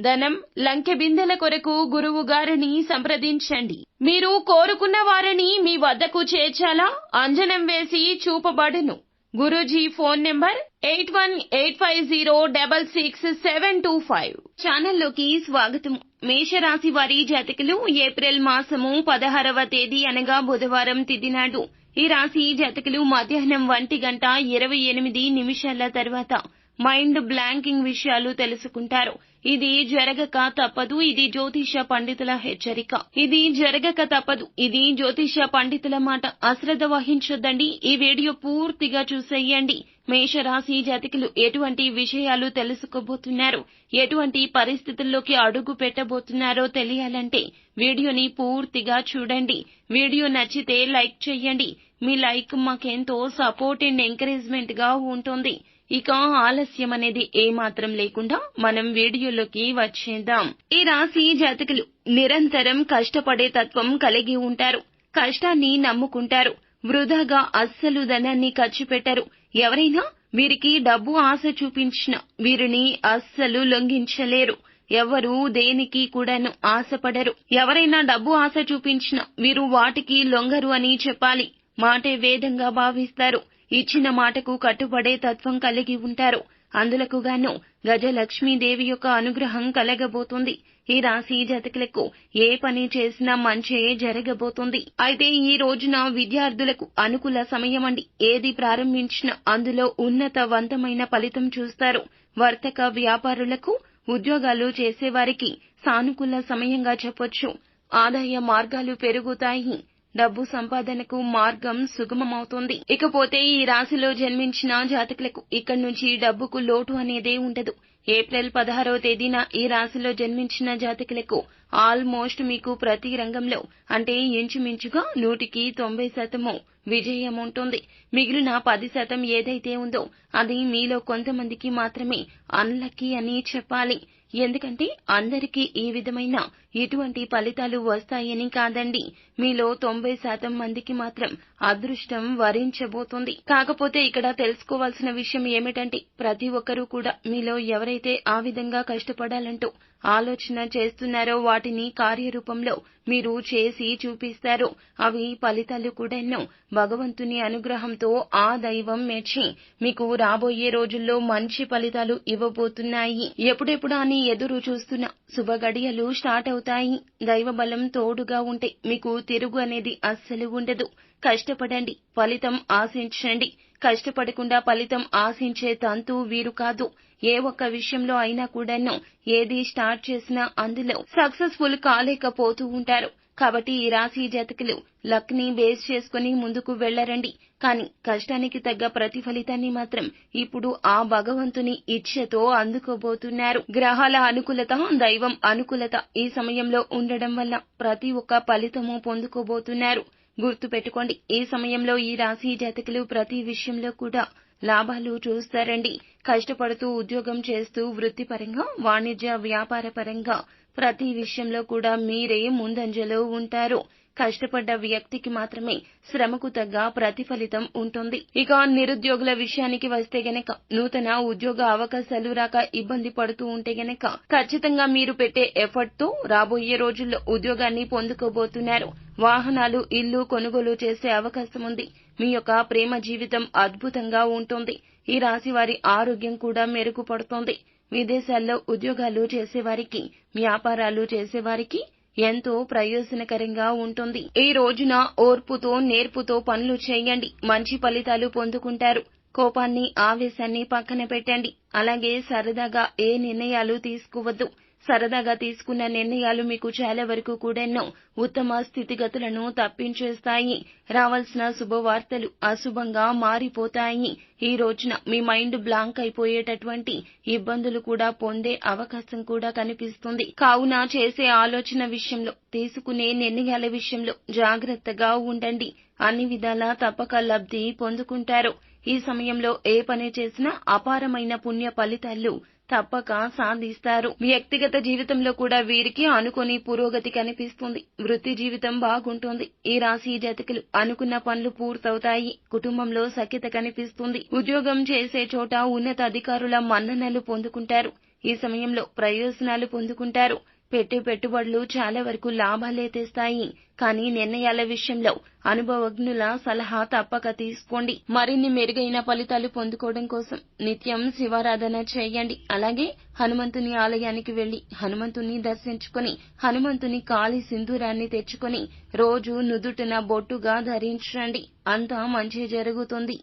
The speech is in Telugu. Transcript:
ధనం లంకె బిందెల కొరకు గురువు గారిని సంప్రదించండి. మీరు కోరుకున్న వారిని మీ వద్దకు చేర్చాలా? అంజనం వేసి చూపబడును. Guruji phone number eight one eight five zero double six seven two five. ఛానల్లోకి స్వాగతం. మేషరాశి వారి జాతకులు ఏప్రిల్ మాసము పదహారవ తేదీ అనగా బుధవారం తిథి నాడు. ఈ రాశి జాతకులు మధ్యాహ్నం ఒంటి గంట ఇరవై ఎనిమిది నిమిషాల తర్వాత. మైండ్ బ్లాంకింగ్ విషయాలు తెలుసుకుంటారు. ఇది జరగక తప్పదు. ఇది జ్యోతిష పండితుల హెచ్చరిక. ఇది జరగక తప్పదు. ఇది జ్యోతిష పండితుల మాట అశ్రద్ధ వహించొద్దండి. ఈ వీడియో పూర్తిగా చూసేయండి. మేషరాశి జాతికులు ఎటువంటి విషయాలు తెలుసుకోబోతున్నారు? ఎటువంటి పరిస్థితుల్లోకి అడుగు పెట్టబోతున్నారో తెలియాలంటే వీడియోని పూర్తిగా చూడండి. వీడియో నచ్చితే లైక్ చేయండి. మీ లైక్ మాకెంతో సపోర్ట్ అండ్ ఎంకరేజ్మెంట్గా ఉంటుంది. ఇక ఆలస్యం అనేది ఏమాత్రం లేకుండా మనం వీడియోలోకి వచ్చేద్దాం. ఈ రాశి జాతకులు నిరంతరం కష్టపడే తత్వం కలిగి ఉంటారు. కష్టాన్ని నమ్ముకుంటారు. వృధాగా అస్సలు ధనాన్ని ఖర్చు పెట్టరు. ఎవరైనా వీరికి డబ్బు ఆశ చూపించిన వీరిని అస్సలు లొంగించలేరు. ఎవరు దేనికి కూడాను ఆశపడరు. ఎవరైనా డబ్బు ఆశ చూపించిన వీరు వాటికి లొంగరు అని చెప్పాలి. మాటే వేదంగా భావిస్తారు. ఇచ్చిన మాటకు కట్టుబడే తత్వం కలిగి ఉంటారు. అందులకు గాను గజలక్ష్మీదేవి యొక్క అనుగ్రహం కలగబోతుంది. ఈ రాశి జాతకులకు ఏ పని చేసినా మంచే జరగబోతుంది. అయితే ఈ రోజున విద్యార్థులకు అనుకూల సమయం అండి. ఏది ప్రారంభించినా అందులో ఉన్నతవంతమైన ఫలితం చూస్తారు. వర్తక వ్యాపారులకు ఉద్యోగాలు చేసేవారికి సానుకూల సమయంగా చెప్పొచ్చు. ఆదాయ మార్గాలు పెరుగుతాయి. డబ్బు సంపాదనకు మార్గం సుగమమవుతుంది. ఇకపోతే ఈ రాశిలో జన్మించిన జాతకులకు ఇక్కడి నుంచి డబ్బుకు లోటు అనేదే ఉండదు. ఏప్రిల్ పదహారవ తేదీన ఈ రాశిలో జన్మించిన జాతకులకు ఆల్మోస్ట్ మీకు ప్రతి రంగంలో అంటే ఇంచుమించుగా నూటికి తొంభై శాతము విజయం ఉంటుంది. మిగిలిన పది శాతం ఏదైతే ఉందో అది మీలో కొంతమందికి మాత్రమే అన్లక్కీ అని చెప్పాలి. ఎందుకంటే అందరికీ ఈ విధమైన ఇటువంటి ఫలితాలు వస్తాయని కాదండి. మీలో తొంభై శాతం మందికి మాత్రం అదృష్టం వరించబోతుంది. కాకపోతే ఇక్కడ తెలుసుకోవాల్సిన విషయం ఏమిటంటే ప్రతి ఒక్కరూ కూడా మీలో ఎవరైతే ఆ విధంగా కష్టపడాలంటూ ఆలోచన చేస్తున్నారో వాటిని కార్యరూపంలో మీరు చేసి చూపిస్తారు. అవి ఫలితాలు కూడాను భగవంతుని అనుగ్రహంతో ఆ దైవం మెచ్చి మీకు రాబోయే రోజుల్లో మంచి ఫలితాలు ఇవ్వబోతున్నాయి. ఎప్పుడెప్పుడు అని ఎదురు చూస్తున్న శుభ గడియలు స్టార్ట్ అవుతాయి. దైవ బలం తోడుగా ఉంటే మీకు తిరుగు అనేది అస్సలు ఉండదు. కష్టపడండి ఫలితం ఆశించండి. కష్టపడకుండా ఫలితం ఆశించే తంతు వీరు కాదు. ఏ ఒక్క విషయంలో అయినా కూడాను ఏది స్టార్ట్ చేసినా అందులో సక్సెస్ఫుల్ కాలేకపోతూ ఉంటారు. కాబట్టి ఈ రాశి జాతకులు లక్ని బేస్ చేసుకుని ముందుకు వెళ్ళరండి కానీ కష్టానికి తగ్గ ప్రతిఫలితాన్ని మాత్రం ఇప్పుడు ఆ భగవంతుని ఇచ్ఛతో అందుకోబోతున్నారు. గ్రహాల అనుకూలత దైవం అనుకూలత ఈ సమయంలో ఉండడం వల్ల ప్రతి ఒక్క ఫలితము పొందుకోబోతున్నారు. గుర్తు పెట్టుకోండి ఈ సమయంలో ఈ రాశి జాతకులు ప్రతి విషయంలో కూడా లాభాలు చూస్తారండి. కష్టపడుతూ ఉద్యోగం చేస్తూ వృత్తిపరంగా వాణిజ్య వ్యాపార పరంగా ప్రతి విషయంలో కూడా మీరే ముందంజలో ఉంటారు. కష్టపడ్డ వ్యక్తికి మాత్రమే శ్రమకు తగ్గ ప్రతిఫలితం ఉంటుంది. ఇక నిరుద్యోగుల విషయానికి వస్తే గనక నూతన ఉద్యోగ అవకాశాలు రాక ఇబ్బంది పడుతూ ఉంటే గనక ఖచ్చితంగా మీరు పెట్టే ఎఫర్ట్తో రాబోయే రోజుల్లో ఉద్యోగాన్ని పొందుకోబోతున్నారు. వాహనాలు ఇల్లు కొనుగోలు చేసే అవకాశం ఉంది. మీ యొక్క ప్రేమ జీవితం అద్భుతంగా ఉంటుంది. ఈ రాశి వారి ఆరోగ్యం కూడా మెరుగుపడుతోంది. విదేశాల్లో ఉద్యోగాలు చేసేవారికి వ్యాపారాలు చేసేవారికి ఎంతో ప్రయోజనకరంగా ఉంటుంది. ఈ రోజున ఓర్పుతో నేర్పుతో పనులు చేయండి. మంచి ఫలితాలు పొందుకుంటారు. కోపాన్ని ఆవేశాన్ని పక్కన పెట్టండి. అలాగే సరదాగా ఏ నిర్ణయాలు తీసుకోవద్దు. సరదాగా తీసుకున్న నిర్ణయాలు మీకు చాలా వరకు కూడాను ఉత్తమ స్థితిగతులను తప్పించేస్తాయి. రావాల్సిన శుభవార్తలు అశుభంగా మారిపోతాయి. ఈ రోజున మీ మైండ్ బ్లాంక్ అయిపోయేటటువంటి ఇబ్బందులు కూడా పొందే అవకాశం కూడా కనిపిస్తుంది. కావున చేసే ఆలోచన విషయంలో తీసుకునే నిర్ణయాల విషయంలో జాగ్రత్తగా ఉండండి. అన్ని విధాలా తప్పక లబ్ధి పొందుకుంటారు. ఈ సమయంలో ఏ పని చేసినా అపారమైన పుణ్య ఫలితాలు తప్పక సాధిస్తారు. వ్యక్తిగత జీవితంలో కూడా వీరికి అనుకుని పురోగతి కనిపిస్తుంది. వృత్తి జీవితం బాగుంటుంది. ఈ రాశి జాతకులు అనుకున్న పనులు పూర్తవుతాయి. కుటుంబంలో సఖ్యత కనిపిస్తుంది. ఉద్యోగం చేసే చోట ఉన్నత అధికారుల మన్ననలు పొందుకుంటారు. ఈ సమయంలో ప్రయోజనాలు పొందుకుంటారు. పెట్టే పెట్టుబడులు చాలా వరకు లాభాలే తెస్తాయి. కానీ నిర్ణయాల విషయంలో అనుభవజ్ఞుల సలహా తప్పక తీసుకోండి. మరిన్ని మెరుగైన ఫలితాలు పొందుకోవడం కోసం నిత్యం శివారాధన చేయండి. అలాగే హనుమంతుని ఆలయానికి వెళ్ళి హనుమంతుని దర్శించుకుని హనుమంతుని కాలి సింధూరాన్ని తెచ్చుకొని రోజు నుదుటిన బొట్టుగా ధరించండి. అంతా మంచి జరుగుతుంది.